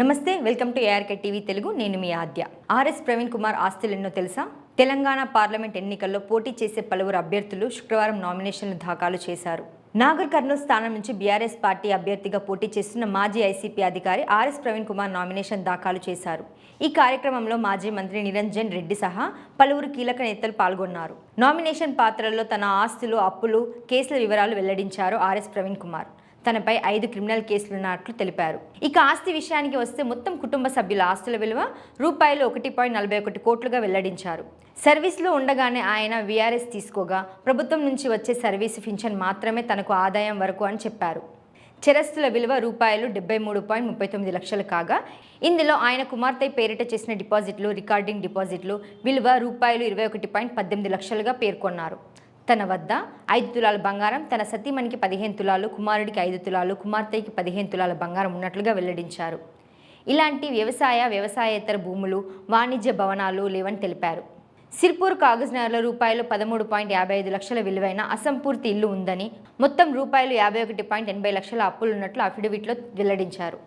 నమస్తే welcome to ARK TV Telugu. నేను మీ ఆద్య. ఆర్ఎస్ ప్రవీణ్ కుమార్ ఆస్తులు ఎన్నో తెలుసా? తెలంగాణ పార్లమెంట్ ఎన్నికల్లో పోటీ చేసే పలువురు అభ్యర్థులు శుక్రవారం నామినేషన్లు దాఖలు చేశారు. నాగర్ కర్నూలు స్థానం నుంచి బీఆర్ఎస్ పార్టీ అభ్యర్థిగా పోటీ చేస్తున్న మాజీ ఐసీపీ అధికారి ఆర్ఎస్ ప్రవీణ్ కుమార్ నామినేషన్ దాఖలు చేశారు. ఈ కార్యక్రమంలో మాజీ మంత్రి నిరంజన్ రెడ్డి సహా పలువురు కీలక నేతలు పాల్గొన్నారు. నామినేషన్ పాత్రల్లో తన ఆస్తులు అప్పులు కేసుల వివరాలు వెల్లడించారు ఆర్ఎస్ ప్రవీణ్ కుమార్. తనపై ఐదు క్రిమినల్ కేసులున్నట్లు తెలిపారు. ఇక ఆస్తి విషయానికి వస్తే మొత్తం కుటుంబ సభ్యుల ఆస్తుల విలువ రూపాయలు ఒకటి పాయింట్ నలభై ఒకటి కోట్లుగా వెల్లడించారు. సర్వీస్లో ఉండగానే ఆయన వీఆర్ఎస్ తీసుకోగా ప్రభుత్వం నుంచి వచ్చే సర్వీసు పింఛన్ మాత్రమే తనకు ఆదాయం వరకు అని చెప్పారు. చెరస్తుల విలువ రూపాయలు డెబ్బై మూడు పాయింట్ ముప్పై తొమ్మిది లక్షలు కాగా ఇందులో ఆయన కుమార్తె పేరిట చేసిన డిపాజిట్లు రికార్డింగ్ డిపాజిట్లు విలువ రూపాయలు ఇరవై ఒకటి పాయింట్ పద్దెనిమిది లక్షలుగా పేర్కొన్నారు. తన వద్ద ఐదు తులాల బంగారం తన సతీమణికి పదిహేను తులాలు కుమారుడికి ఐదు తులాలు కుమార్తెకి పదిహేను తులాల బంగారం ఉన్నట్లుగా వెల్లడించారు. ఇలాంటి వ్యవసాయ వ్యవసాయేతర భూములు వాణిజ్య భవనాలు లేవని తెలిపారు. సిర్పూర్ కాగజ్ నగర్లో రూపాయలు పదమూడు పాయింట్ యాభై ఐదు లక్షల విలువైన అసంపూర్తి ఇల్లు ఉందని మొత్తం రూపాయలు యాభై ఒకటి పాయింట్ ఎనభై లక్షల అప్పులున్నట్లు అఫిడవిట్లో వెల్లడించారు.